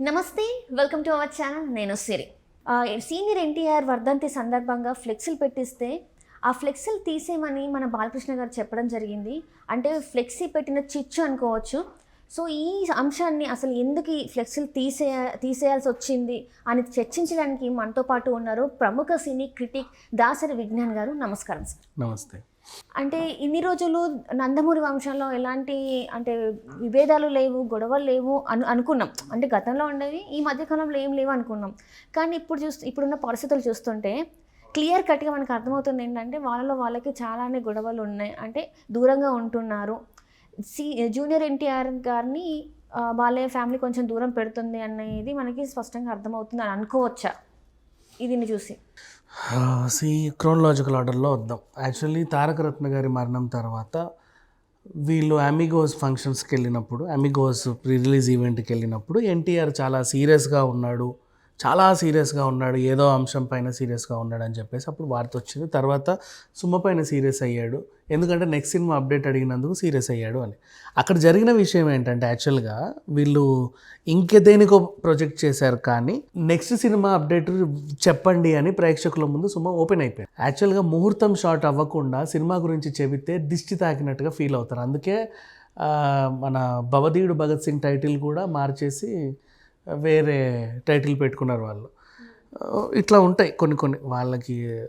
నమస్తే welcome to our channel నేను సిరి. Senior NTR వర్ధంతి సందర్భంగా ఫ్లెక్సీలు పెట్టిస్తే ఆ ఫ్లెక్సీలు తీసేయమని మన బాలకృష్ణ గారు చెప్పడం జరిగింది. అంటే ఫ్లెక్సీ పెట్టిన చిచ్చు అనుకోవచ్చు. సో ఈ అంశాన్ని అసలు ఎందుకు ఈ ఫ్లెక్సీలు తీసే తీసేయాల్సి వచ్చింది అని చర్చించడానికి మనతో పాటు ఉన్నారు ప్రముఖ సినీ క్రిటిక్ దాసరి విజ్ఞాన్ గారు. నమస్కారం సార్ నమస్తే. అంటే ఇన్ని రోజులు నందమూరి వంశంలో ఎలాంటి అంటే విభేదాలు లేవు గొడవలు లేవు అను అనుకున్నాం. అంటే గతంలో ఉండేవి ఈ మధ్యకాలంలో ఏం లేవు అనుకున్నాం. కానీ ఇప్పుడు చూస్తూ ఇప్పుడున్న పరిస్థితులు చూస్తుంటే క్లియర్ కట్గా మనకు అర్థమవుతుంది ఏంటంటే వాళ్ళలో వాళ్ళకి చాలానే గొడవలు ఉన్నాయి. అంటే దూరంగా ఉంటున్నారు. సి జూనియర్ ఎన్టీఆర్ గారిని వాళ్ళ ఫ్యామిలీ కొంచెం దూరం పెడుతుంది అనేది మనకి స్పష్టంగా అర్థమవుతుంది అని అనుకోవచ్చా ఇదిని చూసి. సి క్రోనలాజికల్ ఆర్డర్లో వద్దాం. యాక్చువల్లీ తారక రత్న గారి మరణం తర్వాత వీళ్ళు అమిగోస్ ఫంక్షన్స్కి వెళ్ళినప్పుడు అమిగోస్ ప్రీ రిలీజ్ ఈవెంట్కి వెళ్ళినప్పుడు ఎన్టీఆర్ చాలా సీరియస్గా ఉన్నాడు. చాలా సీరియస్గా ఉన్నాడు ఏదో అంశం పైన సీరియస్గా ఉన్నాడు అని చెప్పేసి అప్పుడు వార్త వచ్చింది. తర్వాత సుమ్మ పైన సీరియస్ అయ్యాడు ఎందుకంటే నెక్స్ట్ సినిమా అప్డేట్ అడిగినందుకు సీరియస్ అయ్యాడు అని. అక్కడ జరిగిన విషయం ఏంటంటే యాక్చువల్గా వీళ్ళు ఇంకేదేనికో ప్రొజెక్ట్ చేశారు కానీ నెక్స్ట్ సినిమా అప్డేట్ చెప్పండి అని ప్రేక్షకుల ముందు సుమ ఓపెన్ అయిపోయింది. యాక్చువల్గా ముహూర్తం షాట్ అవ్వకుండా సినిమా గురించి చెబితే దిష్టి తాకినట్టుగా ఫీల్ అవుతారు. అందుకే మన భవధీయుడు భగత్ సింగ్ టైటిల్ కూడా మార్చేసి వేరే టైటిల్ పెట్టుకున్నారు వాళ్ళు. ఇట్లా ఉంటాయి కొన్ని కొన్ని. వాళ్ళకి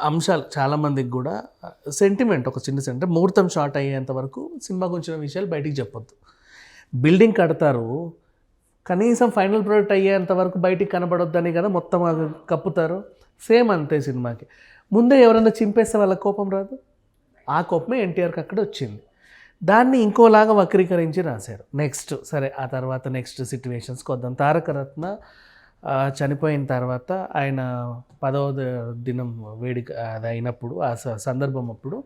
అంశాలు చాలామందికి కూడా సెంటిమెంట్ ఒక చిన్న సెంటిమెంట్ ముహూర్తం షార్ట్ అయ్యేంత వరకు సినిమా గురించిన విషయాలు బయటికి చెప్పొద్దు. బిల్డింగ్ కడతారు కనీసం ఫైనల్ ప్రోడక్ట్ అయ్యేంత వరకు బయటికి కనబడొద్దని కదా మొత్తం కప్పుతారు. సేమ్ అంతే సినిమాకి. ముందే ఎవరైనా చింపేస్తే వాళ్ళ కోపం రాదు? ఆ కోపమే ఎన్టీఆర్కి అక్కడ వచ్చింది. దాన్ని ఇంకోలాగా వక్రీకరించి రాశారు. నెక్స్ట్ సరే ఆ తర్వాత నెక్స్ట్ సిట్యువేషన్స్కి వద్దాం. తారకరత్న చనిపోయిన తర్వాత ఆయన పదవ దినం వేడుక అది అయినప్పుడు ఆ స- సందర్భం అప్పుడు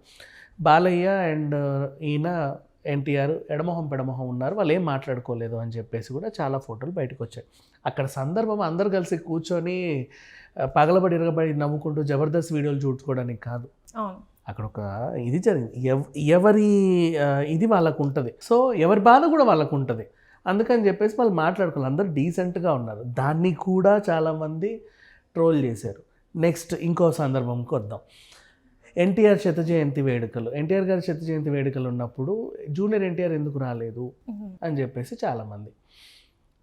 బాలయ్య అండ్ ఈయన ఎన్టీఆర్ ఎడమొహం పెడమొహం ఉన్నారు. వాళ్ళు ఏం మాట్లాడుకోలేదు అని చెప్పేసి కూడా చాలా ఫోటోలు బయటకు వచ్చాయి. అక్కడ సందర్భం అందరు కలిసి కూర్చొని పగలబడి ఇరగబడి నవ్వుకుంటూ జబర్దస్త్ వీడియోలు చూసుకోవడానికి కాదు. అక్కడ ఒక ఇది జరిగింది. ఎవ్- ఎవరి ఇది వాళ్ళకు ఉంటుంది సో ఎవరి బాధ కూడా వాళ్ళకు ఉంటుంది అందుకని చెప్పేసి వాళ్ళు మాట్లాడుకోవాలి అందరూ డీసెంట్గా ఉన్నారు. దాన్ని కూడా చాలామంది ట్రోల్ చేశారు. నెక్స్ట్ ఇంకో సందర్భంకి వద్దాం. ఎన్టీఆర్ శత జయంతి వేడుకలు. ఎన్టీఆర్ గారి శత జయంతి వేడుకలు ఉన్నప్పుడు జూనియర్ ఎన్టీఆర్ ఎందుకు రాలేదు? అని చెప్పేసి చాలామంది.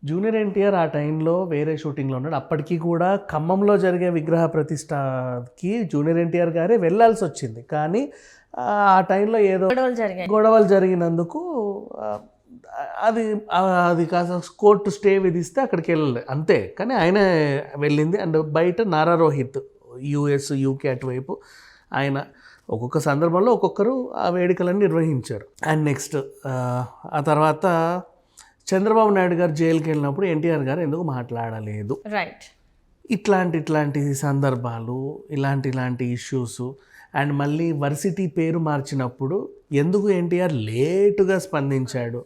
జూనియర్ ఎన్టీఆర్ ఆ టైంలో వేరే షూటింగ్లో ఉన్నాడు. అప్పటికీ కూడా ఖమ్మంలో జరిగే విగ్రహ ప్రతిష్టకి జూనియర్ ఎన్టీఆర్ గారే వెళ్ళాల్సి వచ్చింది. కానీ ఆ టైంలో ఏదో గొడవలు జరిగినందుకు అది అది కాస్త కోర్టు స్టే విధిస్తే అక్కడికి వెళ్ళలేదు అంతే. కానీ ఆయన వెళ్ళింది. అండ్ బయట నారా రోహిత్ యుఎస్ యూకే అటువైపు ఆయన ఒక్కొక్క సందర్భంలో ఒక్కొక్కరు ఆ వేడుకలను నిర్వహించారు. అండ్ నెక్స్ట్ ఆ తర్వాత చంద్రబాబు నాయుడు గారు జైలుకి వెళ్ళినప్పుడు ఎన్టీఆర్ గారు ఎందుకు మాట్లాడలేదు? రైట్ ఇట్లాంటి ఇట్లాంటి సందర్భాలు ఇలాంటి ఇలాంటి ఇష్యూస్ అండ్ మళ్ళీ వర్సిటీ పేరు మార్చినప్పుడు ఎందుకు ఎన్టీఆర్ లేటుగా స్పందించాడు?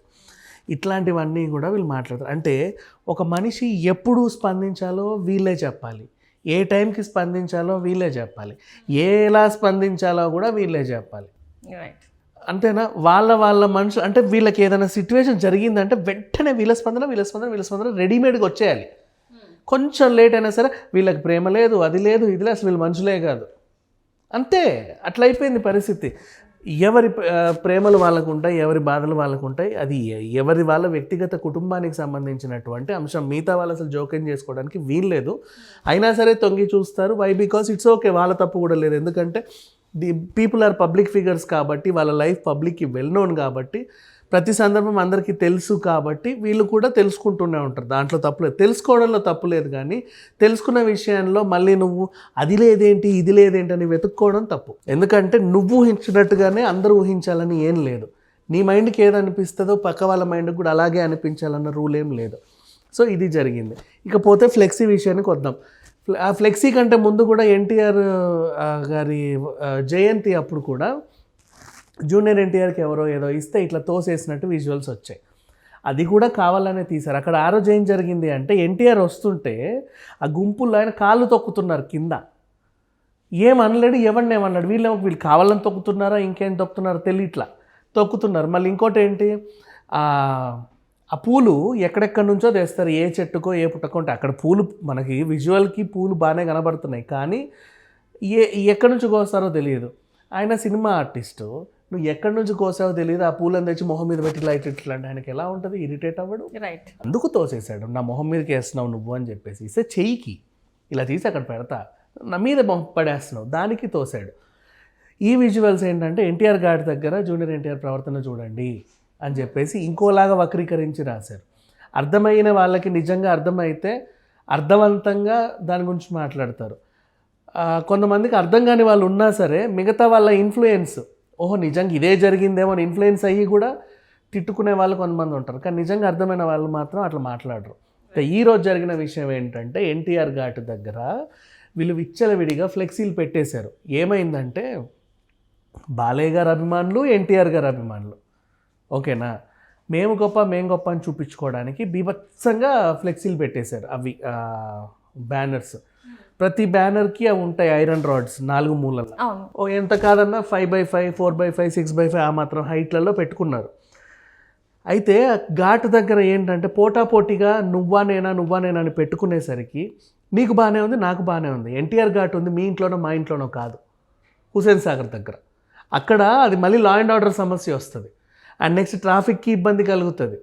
ఇట్లాంటివన్నీ కూడా వీళ్ళు మాట్లాడతారు. అంటే ఒక మనిషి ఎప్పుడు స్పందించాలో వీళ్ళే చెప్పాలి. ఏ టైంకి స్పందించాలో వీళ్ళే చెప్పాలి. ఎలా స్పందించాలో కూడా వీళ్ళే చెప్పాలి. రైట్ అంతేనా? వాళ్ళ వాళ్ళ మనుషులు అంటే వీళ్ళకి ఏదైనా సిచ్యువేషన్ జరిగిందంటే వెంటనే వీళ్ళ స్పందన వీళ్ళ స్పందన వీళ్ళ స్పందన రెడీమేడ్గా వచ్చేయాలి. కొంచెం లేట్ అయినా సరే వీళ్ళకి ప్రేమ లేదు అది లేదు ఇది లేదు అసలు వీళ్ళు మనుషులే కాదు. అంతే అట్లా అయిపోయింది పరిస్థితి. ఎవరి ప్రేమలు వాళ్ళకు ఉంటాయి ఎవరి బాధలు వాళ్ళకు ఉంటాయి అది ఎవరి వాళ్ళ వ్యక్తిగత కుటుంబానికి సంబంధించినటువంటి అంశం. మిగతా వాళ్ళు అసలు జోక్యం చేసుకోవడానికి వీల్లేదు. అయినా సరే తొంగి చూస్తారు. వై బికాస్ ఇట్స్ ఓకే వాళ్ళ తప్పు కూడా లేదు. ఎందుకంటే the people are public figures కాబట్టి వాళ్ళ లైఫ్ పబ్లిక్కి వెల్ నోన్ కాబట్టి ప్రతి సందర్భం అందరికీ తెలుసు కాబట్టి వీళ్ళు కూడా తెలుసుకుంటూనే ఉంటారు. దాంట్లో తప్పు లేదు. తెలుసుకోవడంలో తప్పు లేదు కానీ తెలుసుకున్న విషయంలో మళ్ళీ నువ్వు అది లేదేంటి ఇది లేదేంటి అని వెతుక్కోవడం తప్పు. ఎందుకంటే నువ్వు ఊహించినట్టుగానే అందరూ ఊహించాలని ఏం లేదు. నీ మైండ్కి ఏది అనిపిస్తుందో పక్క వాళ్ళ మైండ్కి కూడా అలాగే అనిపించాలన్న రూల్ ఏం లేదు. సో ఇది జరిగింది. ఇకపోతే ఫ్లెక్సీ విషయానికి వద్దాం. ఆ ఫ్లెక్సీ కంటే ముందు కూడా ఎన్టీఆర్ గారి జయంతి అప్పుడు కూడా జూనియర్ ఎన్టీఆర్కి ఎవరో ఏదో ఇస్తే ఇట్లా తోసేసినట్టు విజువల్స్ వచ్చాయి. అది కూడా కావాలనే తీశారు. అక్కడ ఆ రోజు ఏం జరిగింది అంటే ఎన్టీఆర్ వస్తుంటే ఆ గుంపుల్లో ఆయన కాళ్ళు తొక్కుతున్నారు కింద. ఏం అనలేడు ఎవరిని ఏమన్నాడు వీళ్ళు వీళ్ళు కావాలని తొక్కుతున్నారా ఇంకేం తొక్కుతున్నారో తెలియట్లా తొక్కుతున్నారు. మళ్ళీ ఇంకోటి ఏంటి? ఆ, పూలు ఎక్కడెక్కడి నుంచో తెస్తారు ఏ చెట్టుకో ఏ పుట్టకో ఉంటే అక్కడ పూలు మనకి విజువల్కి పూలు బాగానే కనబడుతున్నాయి. కానీ ఏ ఎక్కడి నుంచి కోస్తారో తెలియదు. ఆయన సినిమా ఆర్టిస్టు నువ్వు ఎక్కడి నుంచి కోసావో తెలియదు ఆ పూలను తెచ్చి మొహం మీద పెట్టి లైట్ ఇట్లా అంటే ఆయనకి ఎలా ఉంటుంది? ఇరిటేట్ అవ్వడు. రైట్ అందుకు తోసేసాడు నా మొహం మీదకి వేస్తున్నావు నువ్వు అని చెప్పేసి. ఇస్తే చెయ్యికి. ఇలా తీసి అక్కడ పెడతా. నా మీద పడేస్తున్నావు. దానికి తోసాడు. ఈ విజువల్స్ ఏంటంటే ఎన్టీఆర్ గారి దగ్గర జూనియర్ ఎన్టీఆర్ ప్రవర్తన చూడండి. అని చెప్పేసి ఇంకోలాగా వక్రీకరించి రాశారు. అర్థమైన వాళ్ళకి నిజంగా అర్థమైతే అర్థవంతంగా దాని గురించి మాట్లాడతారు. కొంతమందికి అర్థం కాని వాళ్ళు ఉన్నా సరే మిగతా వాళ్ళ ఇన్ఫ్లుయెన్స్ ఓహో నిజంగా ఇదే జరిగిందేమో అని ఇన్ఫ్లుయెన్స్ అయ్యి కూడా తిట్టుకునే వాళ్ళు కొంతమంది ఉంటారు. కానీ నిజంగా అర్థమైన వాళ్ళు మాత్రం అట్లా మాట్లాడరు. ఈరోజు ఈ రోజు జరిగిన విషయం ఏంటంటే ఎన్టీఆర్ ఘాట్ దగ్గర వీళ్ళు విచ్చలవిడిగా ఫ్లెక్సీలు పెట్టేశారు. ఏమైందంటే బాలయ్య గారు అభిమానులు ఎన్టీఆర్ గారు అభిమానులు. ఓకేనా? మేము గొప్ప మేము గొప్ప అని చూపించుకోవడానికి బీభత్సంగా ఫ్లెక్సీలు పెట్టేశారు అవి బ్యానర్స్. ప్రతి బ్యానర్కి అవి ఉంటాయి ఐరన్ రాడ్స్ నాలుగు మూలలు. ఓ ఎంత కాదన్నా five by five four by five six by five ఆ మాత్రం హైట్లలో పెట్టుకున్నారు. అయితే ఘాట్ దగ్గర ఏంటంటే పోటాపోటీగా నువ్వా నేనా నువ్వా నేనా అని పెట్టుకునేసరికి నీకు బాగానే ఉంది నాకు బాగానే ఉంది. ఎన్టీఆర్ ఘాట్ ఉంది మీ ఇంట్లోనో మా ఇంట్లోనో కాదు. హుసేన్ సాగర్ దగ్గర. అక్కడ అది మళ్ళీ లా అండ్ ఆర్డర్ సమస్య వస్తుంది. అండ్ నెక్స్ట్ ట్రాఫిక్కి ఇబ్బంది కలుగుతుంది.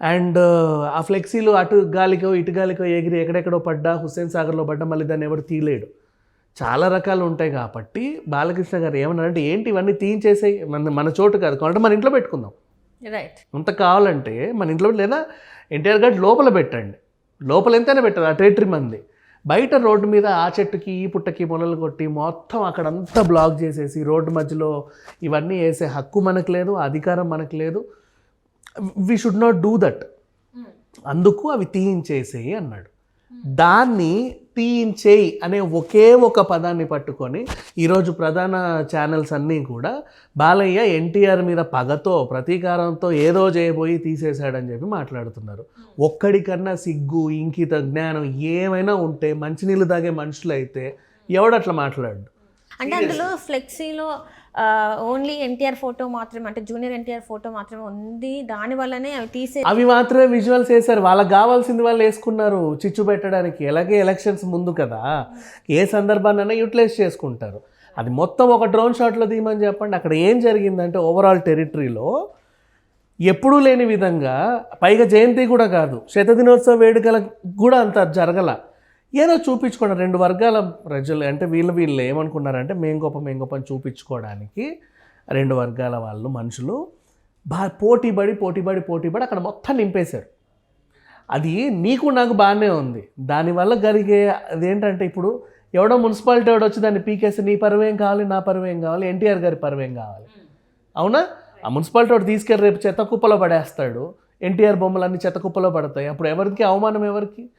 అండ్ ఆ ఫ్లెక్సీలు అటు గాలికో ఇటు గాలికో ఎగిరి ఎక్కడెక్కడో పడ్డా హుస్సేన్ సాగర్లో పడ్డా మళ్ళీ దాన్ని ఎవరు తీయలేడు. చాలా రకాలు ఉంటాయి కాబట్టి బాలకృష్ణ గారు ఏమన్నారంటే ఏంటి ఇవన్నీ తీయించేసేయి? మన మన చోటు కాదు. కాబట్టి మన ఇంట్లో పెట్టుకుందాం. రైట్ అంత కావాలంటే మన ఇంట్లో లేదా ఎన్టీఆర్ గారు లోపల పెట్టండి. లోపల ఎంతైనా పెట్టదు ఆ టెరిటరీ మంది. బయట రోడ్డు మీద ఆ చెట్టుకి ఈ పుట్టకి మొలలు కొట్టి మొత్తం అక్కడంతా బ్లాక్ చేసేసి రోడ్డు మధ్యలో ఇవన్నీ వేసే హక్కు మనకు లేదు అధికారం మనకు లేదు. We should not do that అందుకు అవి తీయించేసేయి అన్నాడు. దాన్ని తీయించేయి అనే ఒకే ఒక పదాన్ని పట్టుకొని ఈరోజు ప్రధాన ఛానల్స్ అన్నీ కూడా బాలయ్య ఎన్టీఆర్ మీద పగతో ప్రతీకారంతో ఏదో చేయబోయి తీసేశాడని చెప్పి మాట్లాడుతున్నారు. ఒక్కడికన్నా సిగ్గు ఇంకిత జ్ఞానం ఏమైనా ఉంటే మంచినీళ్ళు తాగే మనుషులైతే ఎవడట్లా మాట్లాడు? అంటే అందులో ఫ్లెక్సీలో ఓన్లీ ఎన్టీఆర్ ఫోటో మాత్రమే అంటే జూనియర్ ఎన్టీఆర్ ఫోటో మాత్రమే ఉంది. దాని వల్లనే అవి తీసే అవి మాత్రమే విజువల్స్ వేశారు. వాళ్ళకి కావాల్సింది వాళ్ళు వేసుకున్నారు చిచ్చు పెట్టడానికి. ఎలాగే ఎలక్షన్స్ ముందు కదా. ఏ సందర్భాన్నైనా యూటిలైజ్ చేసుకుంటారు. అది మొత్తం ఒక డ్రోన్ షాట్లో తీయమని చెప్పండి. అక్కడ ఏం జరిగిందంటే ఓవరాల్ టెరిటరీలో ఎప్పుడూ లేని విధంగా పైగా జయంతి కూడా కాదు శతదినోత్సవ వేడుకల కూడా అంత జరగల ఏదో చూపించుకోవడం రెండు వర్గాల ప్రజలు అంటే వీళ్ళు వీళ్ళు ఏమనుకున్నారంటే మేం గొప్ప మేం గొప్ప అని చూపించుకోవడానికి రెండు వర్గాల వాళ్ళు మనుషులు బా పోటీపడి పోటీపడి పోటీపడి అక్కడ మొత్తం నింపేశారు. అది నీకు నాకు బాగానే ఉంది. దానివల్ల జరిగే అదేంటంటే ఇప్పుడు ఎవడో మున్సిపాలిటీ ఎవడో వచ్చి దాన్ని పీకేస్తే నీ పరువేం కావాలి నా పరువేం కావాలి ఎన్టీఆర్ గారి పరువేం కావాలి? అవునా? ఆ మున్సిపాలిటీ వాడు తీసుకెళ్ళి రేపు చెత్త కుప్పలో పడేస్తాడు. ఎన్టీఆర్ బొమ్మలన్నీ చెత్త కుప్పలో పడతాయి. అప్పుడు ఎవరికి? అవమానం ఎవరికి?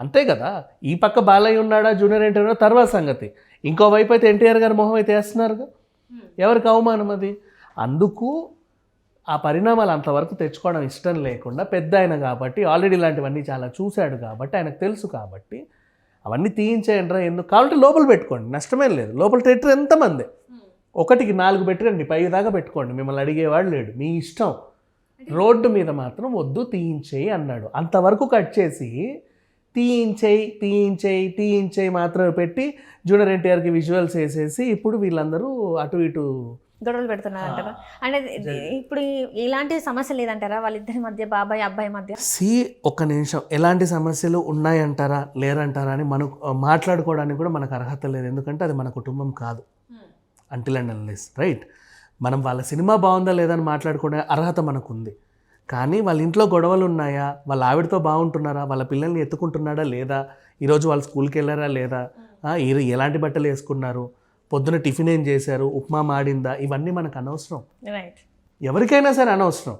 అంతే కదా? ఈ పక్క బాలయ్య ఉన్నాడా జూనియర్ ఎన్టీఆర్ తర్వాత సంగతి. ఇంకో వైపు అయితే ఎన్టీఆర్ గారి మొహం అయితే వేస్తున్నారుగా. ఎవరికి అవమానం అది? అందుకు ఆ పరిణామాలు అంతవరకు తెచ్చుకోవడం ఇష్టం లేకుండా పెద్ద ఆయన కాబట్టి ఆల్రెడీ ఇలాంటివన్నీ చాలా చూశాడు కాబట్టి ఆయనకు తెలుసు కాబట్టి అవన్నీ తీయించేయండి రా ఎందుకు కాబట్టి లోపల పెట్టుకోండి. నష్టమేం లేదు. లోపల టెటర్ ఎంతమంది? ఒకటికి నాలుగు పెట్టండి పై దాకా పెట్టుకోండి. మిమ్మల్ని అడిగేవాడు లేడు. మీ ఇష్టం. రోడ్డు మీద మాత్రం వద్దు తీయించేయి అన్నాడు. అంతవరకు కట్ చేసి తీయించేయి తీయించేయి తీయించేయి మాత్రమే పెట్టి జూనియర్ ఎన్టీఆర్కి విజువల్స్ వేసేసి ఇప్పుడు వీళ్ళందరూ అటు ఇటు గొడవలు పెడుతున్నారు అంటారా అంటే ఇప్పుడు ఎలాంటి సమస్య లేదంటారా? వాళ్ళిద్దరి మధ్య బాబాయ్ అబ్బాయి మధ్య? సి ఒక్క నిమిషం. ఎలాంటి సమస్యలు ఉన్నాయంటారా లేరంటారా అని మనకు మాట్లాడుకోవడానికి కూడా మనకు అర్హత లేదు. ఎందుకంటే అది మన కుటుంబం కాదు. అంటిల్ అండ్ అన్లెస్ రైట్ మనం వాళ్ళ సినిమా బాగుందా లేదా అని మాట్లాడుకునే అర్హత మనకు ఉంది కానీ వాళ్ళ ఇంట్లో గొడవలు ఉన్నాయా వాళ్ళ ఆవిడతో బాగుంటున్నారా వాళ్ళ పిల్లల్ని ఎత్తుకుంటున్నాడా లేదా? ఈరోజు వాళ్ళు స్కూల్కి వెళ్ళారా లేదా ఎలాంటి బట్టలు వేసుకున్నారు? పొద్దున టిఫిన్ ఏం చేశారు? ఉప్మా మాడిందా? ఇవన్నీ మనకు అనవసరం. ఎవరికైనా సరే అనవసరం.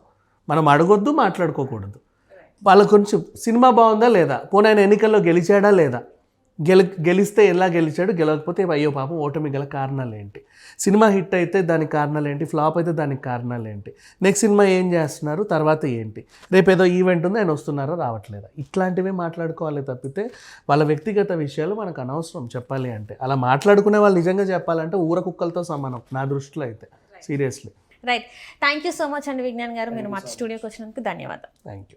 మనం అడగొద్దు మాట్లాడుకోకూడదు. వాళ్ళ గురించి సినిమా బాగుందా లేదా? పోనీ ఆయన ఎన్నికల్లో గెలిచాడా లేదా? గెలి గెలిస్తే ఎలా గెలిచాడు? గెలవకపోతే అయ్యో పాపం ఓటమి గల కారణాలు ఏంటి సినిమా హిట్ అయితే దానికి కారణాలు ఏంటి ఫ్లాప్ అయితే దానికి కారణాలు ఏంటి నెక్స్ట్ సినిమా ఏం చేస్తున్నారు? తర్వాత ఏంటి? రేపు ఏదో ఈవెంట్ ఉంది ఆయన వస్తున్నారో రావట్లేదా? ఇట్లాంటివే మాట్లాడుకోవాలి తప్పితే వాళ్ళ వ్యక్తిగత విషయాలు మనకు అనవసరం చెప్పాలి అంటే. అలా మాట్లాడుకునే వాళ్ళు నిజంగా చెప్పాలంటే ఊర కుక్కలతో సమానం నా దృష్టిలో అయితే. Seriously. Right thank you so much అండి విజ్ఞాన్ గారు. మీరు మా స్టూడియోకి వచ్చినందుకు ధన్యవాదాలు. Thank you